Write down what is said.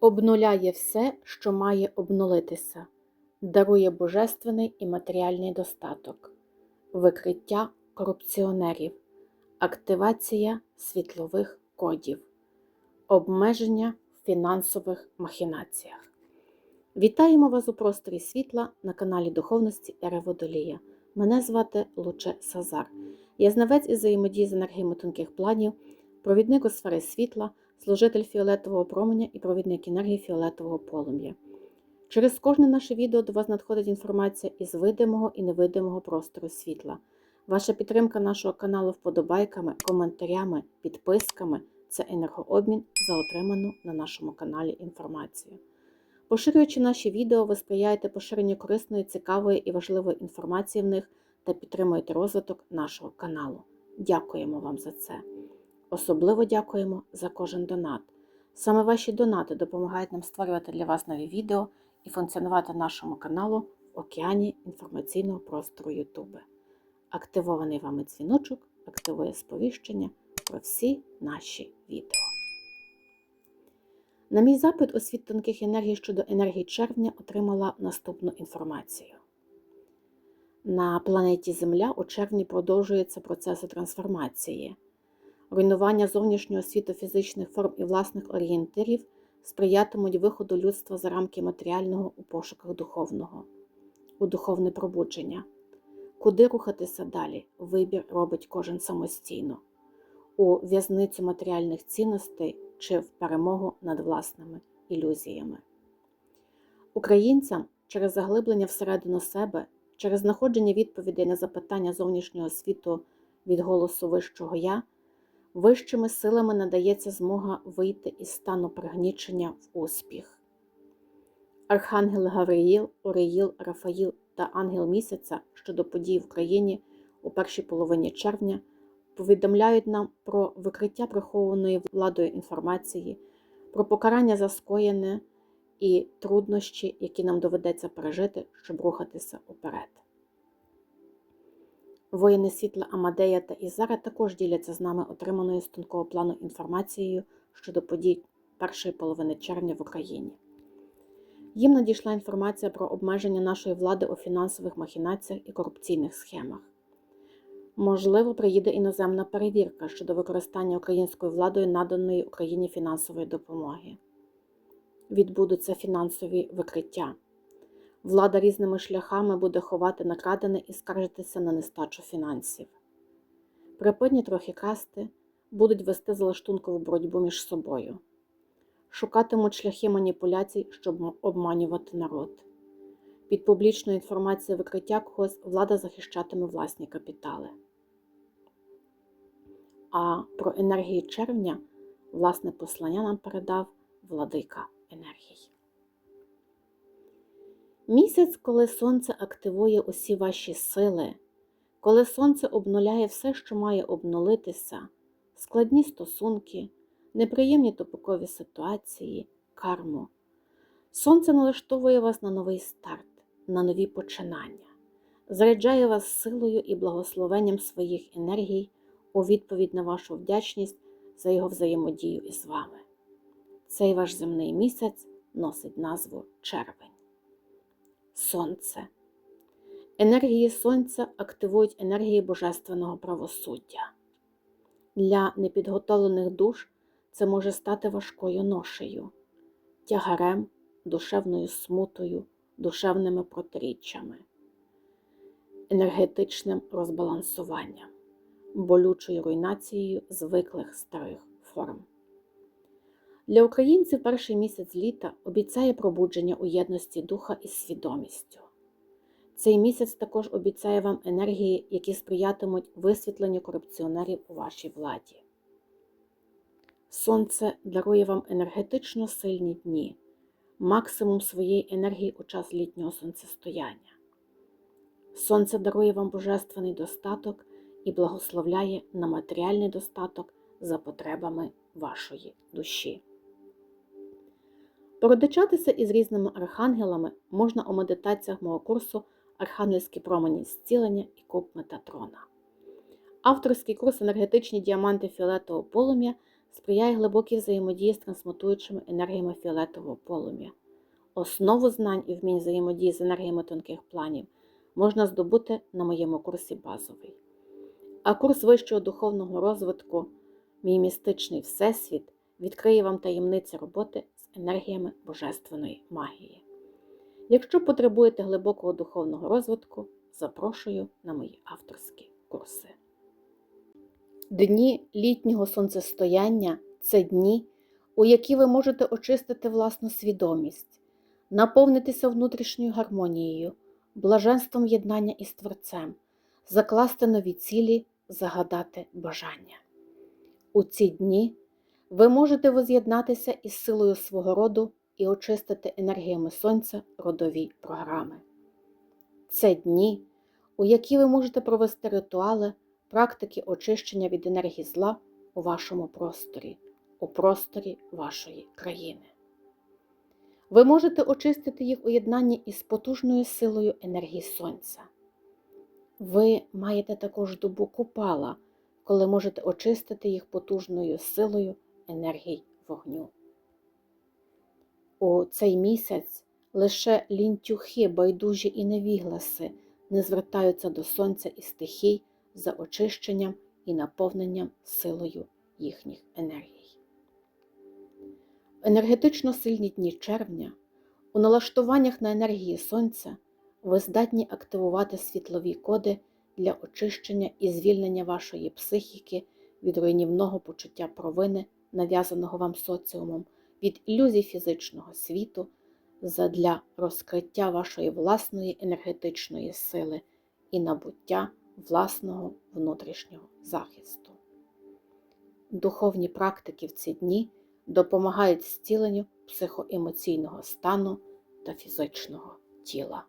обнуляє все, що має обнулитися, дарує божественний і матеріальний достаток, викриття корупціонерів, активація світлових кодів, обмеження в фінансових махінаціях. Вітаємо вас у просторі світла на каналі Духовності Ери Водолія. Мене звати Луче Сазар. Я знавець із взаємодії з енергіями тонких планів, провідник у сфери світла, служитель фіолетового променя і провідник енергії фіолетового полум'я. Через кожне наше відео до вас надходить інформація із видимого і невидимого простору світла. Ваша підтримка нашого каналу вподобайками, коментарями, підписками це енергообмін за отриману на нашому каналі інформацію. Поширюючи наші відео, ви сприяєте поширенню корисної, цікавої і важливої інформації в них та підтримуєте розвиток нашого каналу. Дякуємо вам за це. Особливо дякуємо за кожен донат. Саме ваші донати допомагають нам створювати для вас нові відео і функціонувати нашому каналу в океані інформаційного простору Ютуби. Активований вами дзвіночок активує сповіщення про всі наші відео. На мій запит у світ тонких енергій щодо енергії червня отримала наступну інформацію. На планеті Земля у червні продовжуються процеси трансформації. Руйнування зовнішнього світу фізичних форм і власних орієнтирів сприятимуть виходу людства за рамки матеріального у пошуках духовного, у духовне пробудження. Куди рухатися далі? Вибір робить кожен самостійно, у в'язницю матеріальних цінностей чи в перемогу над власними ілюзіями. Українцям через заглиблення всередину себе, через знаходження відповідей на запитання зовнішнього світу від голосу Вищого Я, вищими силами надається змога вийти із стану пригнічення в успіх. Архангел Гавриїл, Оріїл, Рафаїл та Ангел місяця щодо подій в Україні у першій половині червня повідомляють нам про викриття прихованої владою інформації, про покарання за скоєне і труднощі, які нам доведеться пережити, щоб рухатися уперед. Воїни світла Амадея та Ізара також діляться з нами отриманою з тонкого плану інформацією щодо подій першої половини червня в Україні. Їм надійшла інформація про обмеження нашої влади у фінансових махінаціях і корупційних схемах. Можливо, приїде іноземна перевірка щодо використання українською владою наданої Україні фінансової допомоги. Відбудуться фінансові викриття. Влада різними шляхами буде ховати накрадене і скаржитися на нестачу фінансів. Припинні трохи красти, будуть вести залаштункову боротьбу між собою, шукатимуть шляхи маніпуляцій, щоб обманювати народ. Під публічною інформацією викриття когось влада захищатиме власні капітали. А про енергію червня власне послання нам передав владика енергії. Місяць, коли сонце активує усі ваші сили, коли сонце обнуляє все, що має обнулитися, складні стосунки, неприємні топокові ситуації, карму. Сонце налаштовує вас на новий старт, на нові починання, заряджає вас силою і благословенням своїх енергій у відповідь на вашу вдячність за його взаємодію із вами. Цей ваш земний місяць носить назву червень. Сонце. Енергії сонця активують енергії божественного правосуддя. Для непідготовлених душ це може стати важкою ношею, тягарем, душевною смутою, душевними протиріччями, енергетичним розбалансуванням, болючою руйнацією звиклих старих форм. Для українців перший місяць літа обіцяє пробудження у єдності духа із свідомістю. Цей місяць також обіцяє вам енергії, які сприятимуть висвітленню корупціонерів у вашій владі. Сонце дарує вам енергетично сильні дні, максимум своєї енергії у час літнього сонцестояння. Сонце дарує вам божественний достаток і благословляє на матеріальний достаток за потребами вашої душі. Породичатися із різними архангелами можна у медитаціях мого курсу Архангельські промені зцілення і куб Метатрона. Авторський курс енергетичні діаманти фіолетового полум'я сприяє глибокій взаємодії з трансмутуючими енергіями фіолетового полум'я. Основу знань і вмінь взаємодії з енергіями тонких планів можна здобути на моєму курсі базовий. А курс вищого духовного розвитку, мій містичний всесвіт, відкриє вам таємниці роботи енергіями божественної магії. Якщо потребуєте глибокого духовного розвитку, запрошую на мої авторські курси. Дні літнього сонцестояння це дні, у які ви можете очистити власну свідомість, наповнитися внутрішньою гармонією, блаженством єднання із Творцем, закласти нові цілі, загадати бажання. У ці дні ви можете воз'єднатися із силою свого роду і очистити енергіями сонця родові програми. Це дні, у які ви можете провести ритуали, практики очищення від енергії зла у вашому просторі, у просторі вашої країни. Ви можете очистити їх у єднанні із потужною силою енергії сонця. Ви маєте також добу купала, коли можете очистити їх потужною силою енергії вогню. У цей місяць лише лінтюхи, байдужі і невігласи не звертаються до сонця і стихій за очищенням і наповненням силою їхніх енергій. Енергетично сильні дні червня у налаштуваннях на енергії сонця ви здатні активувати світлові коди для очищення і звільнення вашої психіки від руйнівного почуття провини, нав'язаного вам соціумом, від ілюзій фізичного світу, задля розкриття вашої власної енергетичної сили і набуття власного внутрішнього захисту. Духовні практики в ці дні допомагають зціленню психоемоційного стану та фізичного тіла.